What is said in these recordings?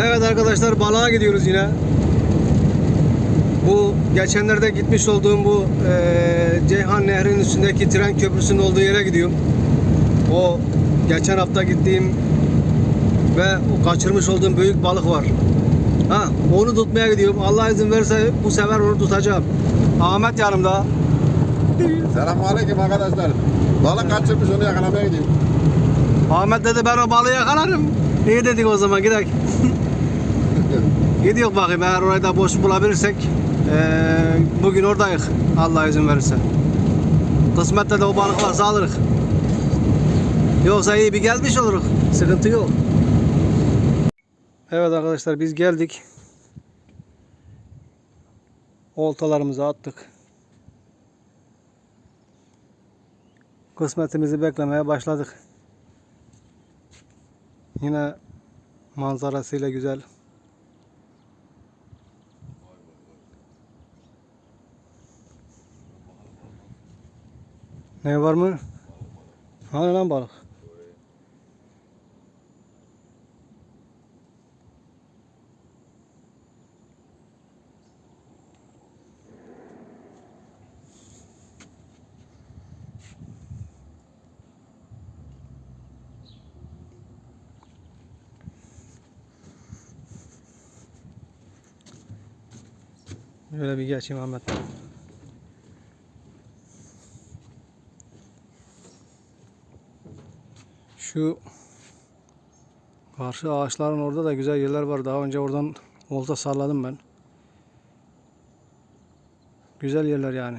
Evet arkadaşlar balığa gidiyoruz yine. Bu geçenlerde gitmiş olduğum bu eee, Ceyhan Nehri'nin üstündeki tren köprüsünün olduğu yere gidiyorum. O geçen hafta gittiğim ve o kaçırmış olduğum büyük balık var. Ha, onu tutmaya gidiyorum. Allah izin verirse bu sefer onu tutacağım. Ahmet yanımda. Selamünaleyküm arkadaşlar. Balık kaçırmış onu yakalamaya gidiyorum. Ahmet dedi ben o balığı yakalarım. İyi dedik o zaman gidelim. Gidiyor bakayım eğer orayı da boş bulabilirsek eee, bugün oradayız Allah izin verirse. Kısmette de o balık varsa alırız. Yoksa iyi bir gelmiş oluruz. Sıkıntı yok. Evet arkadaşlar biz geldik. Oltalarımızı attık. Kısmetimizi beklemeye başladık. Yine manzarasıyla güzel. Ne var mı? Hani lan balık? Böyle bir geçeyim Ahmet. Şu karşı ağaçların orada da güzel yerler var. Daha önce oradan olta salladım ben. Güzel yerler yani.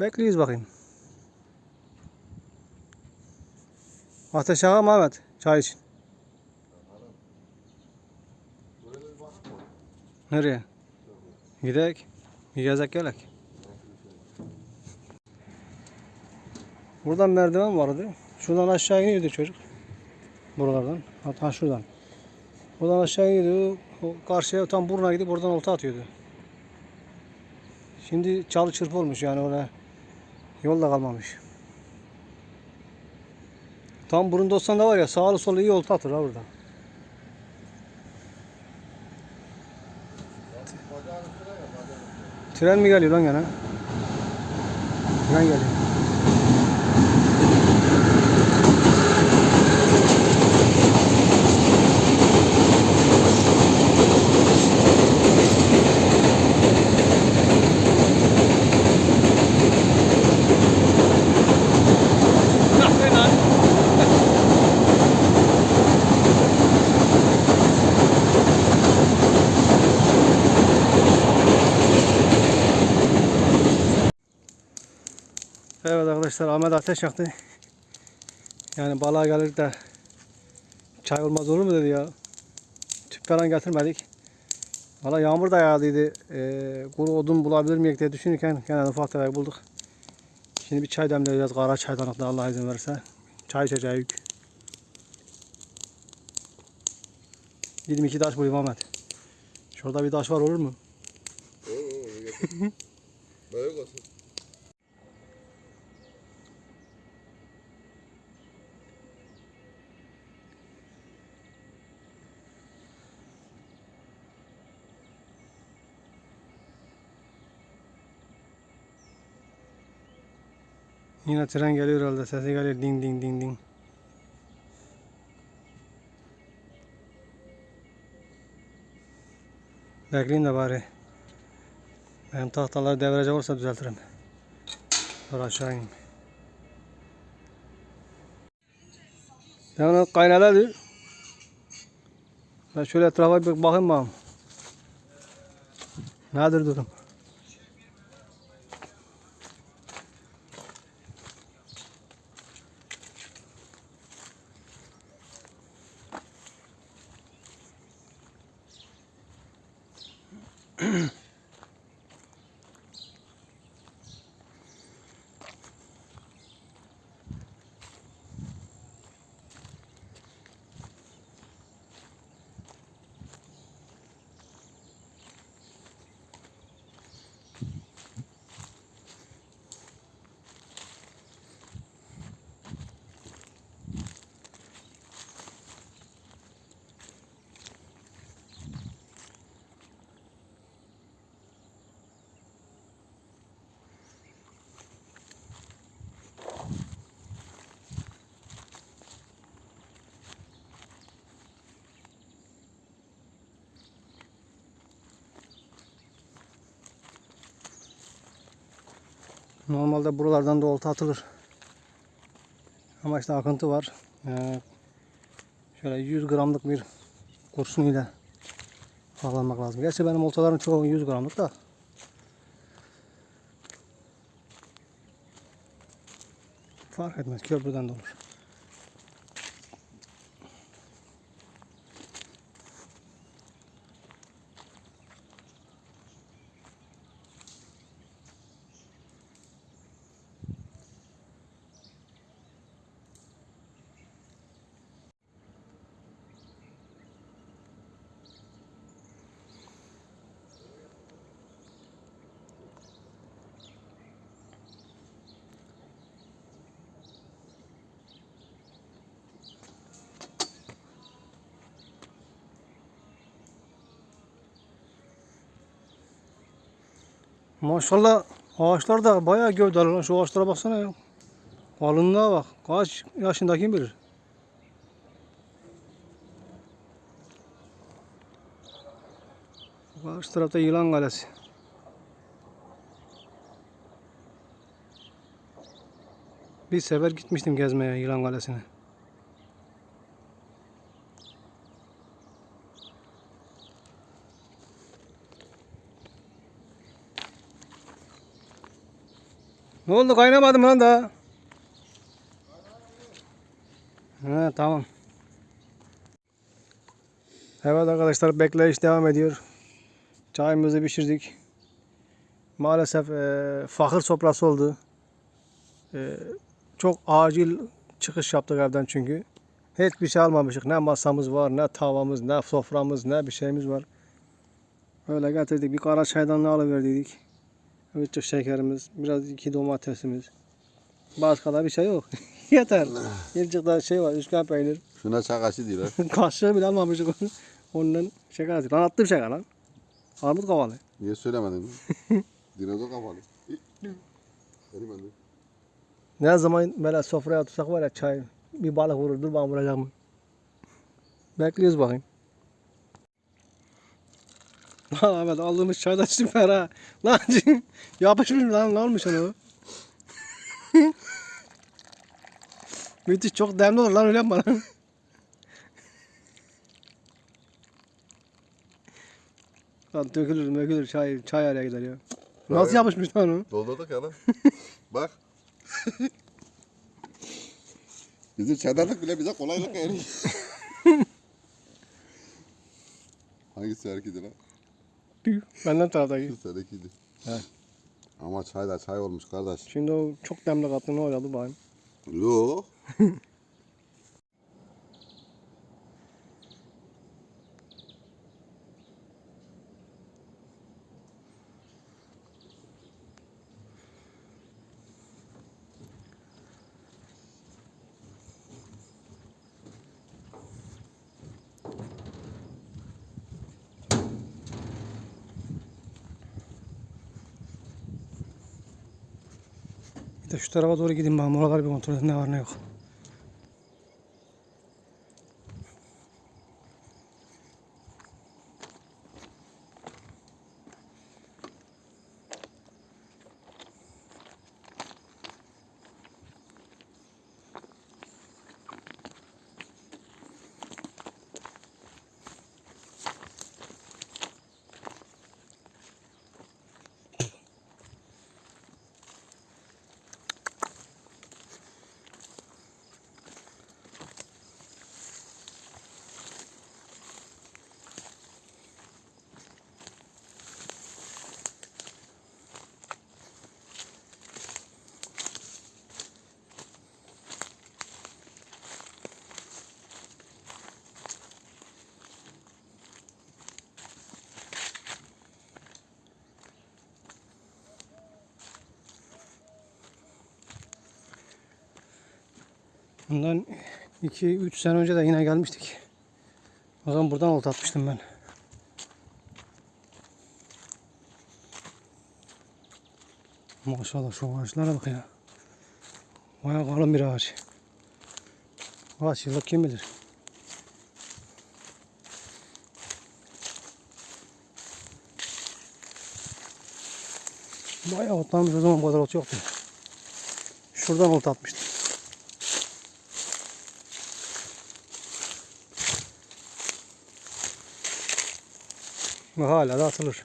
Bekleyiz bakayım. Ateş ağa mı Ahmet? Çay için. Nereye? Gidek. Bir gezek gelek. Buradan merdiven vardı. Şuradan aşağı iniyordu çocuk. Buralardan. Hatta şuradan. Buradan aşağı iniyordu. O karşıya tam buruna gidip oradan olta atıyordu. Şimdi çalı çırpı olmuş yani oraya. Yol da kalmamış. Tam burunda olsan da var ya sağlı solu iyi olta atır ha burada. Tren mi geliyor lan gene? Tren geliyor. Evet arkadaşlar Ahmet ateş yaktı. Yani balığa geldik de çay olmaz olur mu dedi ya. Tüp falan getirmedik. Valla yağmur da yağdıydı. Ee, kuru odun bulabilir miyik diye düşünürken gene ufak tefek bulduk. Şimdi bir çay demleyeceğiz. Kara çaydanlıkta Allah izin verirse. Çay içeceğiz. Dedim iki taş bulayım Ahmet. Şurada bir taş var olur mu? Büyük olsun. Yine tren geliyor herhalde. Sesi geliyor ding ding ding ding. Bekleyin de bari. Benim tahtaları devirecek olursa düzeltirim. Dur aşağı ineyim. Demin kaynadı. Ben şöyle etrafa bir bakayım bakalım. Nedir durum? Normalde buralardan da olta atılır. Ama işte akıntı var. Ee, şöyle 100 gramlık bir kurşun ile bağlanmak lazım. Gerçi benim oltaların çoğu 100 gramlık da. Fark etmez. Köprüden de olur. Maşallah ağaçlar da bayağı gövdeli lan. Şu ağaçlara baksana ya. Kalınlığa bak. Kaç yaşında kim bilir. Karşı tarafta yılan kalesi. Bir sefer gitmiştim gezmeye yılan kalesine. Ne oldu kaynamadım lan daha. He tamam. Evet arkadaşlar bekleyiş devam ediyor. Çayımızı pişirdik. Maalesef e, fakir sofrası oldu. E, çok acil çıkış yaptık evden çünkü. Hiçbir şey almamışık. Ne masamız var, ne tavamız, ne soframız, ne bir şeyimiz var. Öyle getirdik. Bir kara çaydanlığı alıverdik. Küçük şekerimiz, biraz iki domatesimiz. Başka da bir şey yok. Yeter. Bir da şey var, üçgen peynir. Şuna çakaşı diyorlar. Kaşığı bile almamışık onu. Ondan attık. Lan attım şeker lan. Armut kavalı. Niye söylemedin? Dinozor kafalı. Benim annem. Ne zaman böyle sofraya otursak var ya çay, bir balık vurur, dur ben vuracağım. Bekliyoruz bakayım. Lan Ahmet aldığımız çay da süper ha. Lan yapışmış mı lan ne olmuş ona? Müthiş çok demli olur lan öyle mi bana? Lan dökülür dökülür çay, çay araya gider ya. Nasıl Evet. yapışmış lan o? Doldurduk ya lan. Bak. Bizim çadarlık bile bize kolaylık veriyor. Hangisi erkekti lan? Tüh, Benden taraftaki. Şu senekiydi. He. Ama çay da çay olmuş kardeş. Şimdi o çok demli kattı ne oluyordu bakayım. Yo. şu tarafa doğru gideyim ben. Oraları bir kontrol edeyim ne var ne yok. Bundan 2-3 sene önce de yine gelmiştik. O zaman buradan olta atmıştım ben. Maşallah şu ağaçlara bak ya. Baya kalın bir ağaç. Kaç yıllık kim bilir. Bayağı otlanmış o zaman bu kadar ot yoktu. Şuradan olta atmıştım. Ve hala da atılır.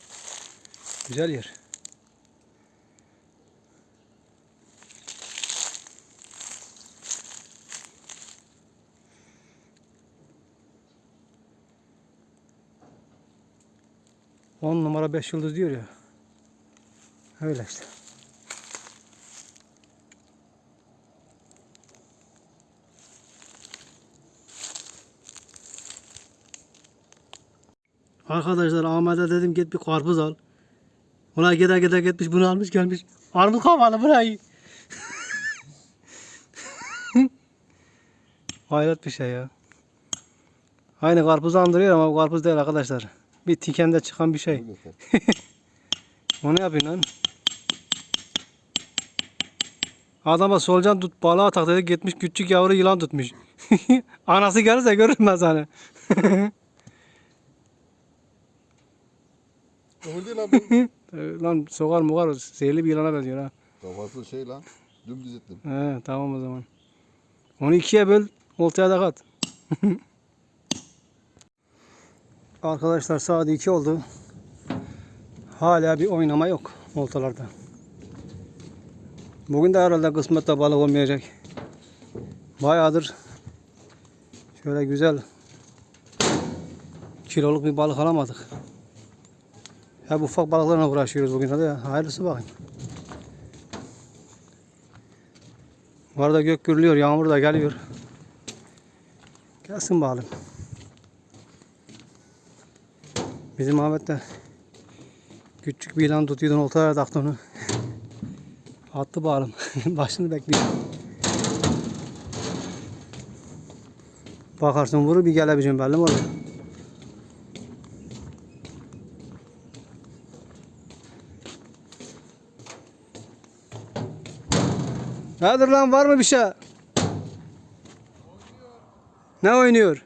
Güzel yer. On numara beş yıldız diyor ya. Öyle işte. Arkadaşlar Ahmet'e dedim git bir karpuz al. Ona gider gider gitmiş bunu almış gelmiş. Armut kafalı burayı. Hayret bir şey ya. Aynı karpuzu andırıyor ama bu karpuz değil arkadaşlar. Bir tikende çıkan bir şey. O ne yapıyorsun lan? Adama solucan tut balığa tak dedi gitmiş küçük yavru yılan tutmuş. Anası gelirse görürüm ben seni. Değil lan bu. Lan sokar mukar zehirli bir yılana benziyor ha. Kafası şey lan. Dümdüz ettim. He tamam o zaman. Onu ikiye böl oltaya da kat. Arkadaşlar saat 2 oldu. Hala bir oynama yok oltalarda. Bugün de herhalde kısmette balık olmayacak. Bayağıdır şöyle güzel kiloluk bir balık alamadık. Hep ufak balıklarla uğraşıyoruz bugün. Ya, hayırlısı bakayım. Bu arada gök gürlüyor, yağmur da geliyor. Gelsin bakalım. Bizim Ahmet de küçük bir ilan tutuyordu, oltaya taktı onu. Attı bakalım. Başını bekliyor. Bakarsın vurur bir gelebileceğim belli mi olur? Nedir lan var mı bir şey? Ne oynuyor?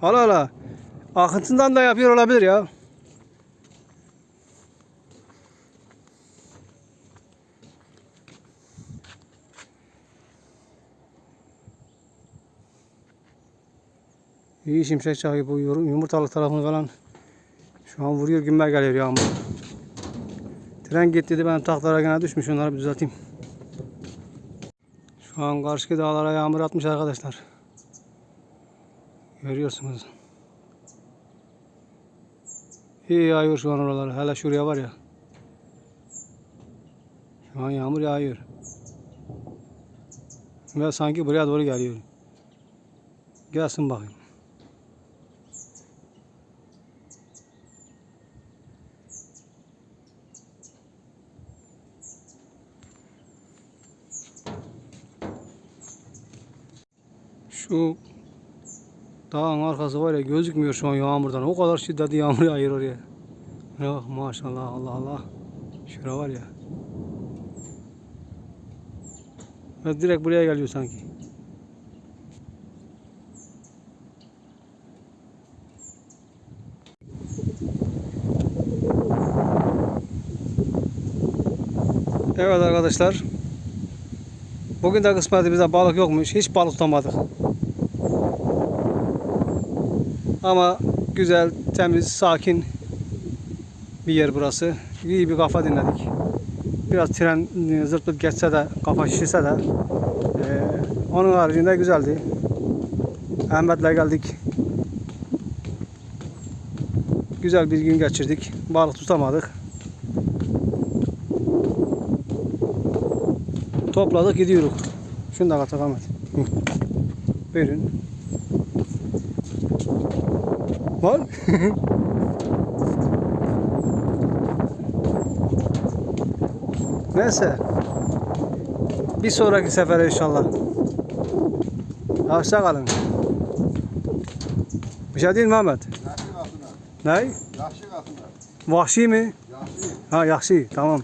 Hala hala. Akıntından da yapıyor olabilir ya. İyi şimşek çakıyor bu yum- yumurtalık tarafını falan. Şu an vuruyor gümbür geliyor yağmur. Tren gitti dedi ben tahtlara gene düşmüş onları bir düzelteyim. Şu an karşı dağlara yağmur atmış arkadaşlar. Görüyorsunuz. İyi yağıyor şu an oralar. Hele şuraya var ya. Şu an yağmur yağıyor. Ve sanki buraya doğru geliyor. Gelsin bakayım. Şu dağın arkası var ya gözükmüyor şu an yağmurdan. O kadar şiddetli yağmur yağıyor oraya. Yok maşallah Allah Allah. Şura var ya. Ve direkt buraya geliyor sanki. Evet arkadaşlar. Bugün de kısmetimizde balık yokmuş. Hiç balık tutamadık. Ama güzel, temiz, sakin bir yer burası. İyi bir kafa dinledik. Biraz tren zırtlıp geçse de, kafa şişse de e, onun haricinde güzeldi. Ahmet'le geldik. Güzel bir gün geçirdik. Balık tutamadık. Topladık gidiyoruz. Şunu da katak Ahmet. Buyurun. Var. Neyse. Bir sonraki sefere inşallah. Hoşça kalın. Bir şey değil mi Ahmet? Yaşı katına. Ne? Yaşı katına. Vahşi mi? Yaşı. Ha yaxşı. Tamam.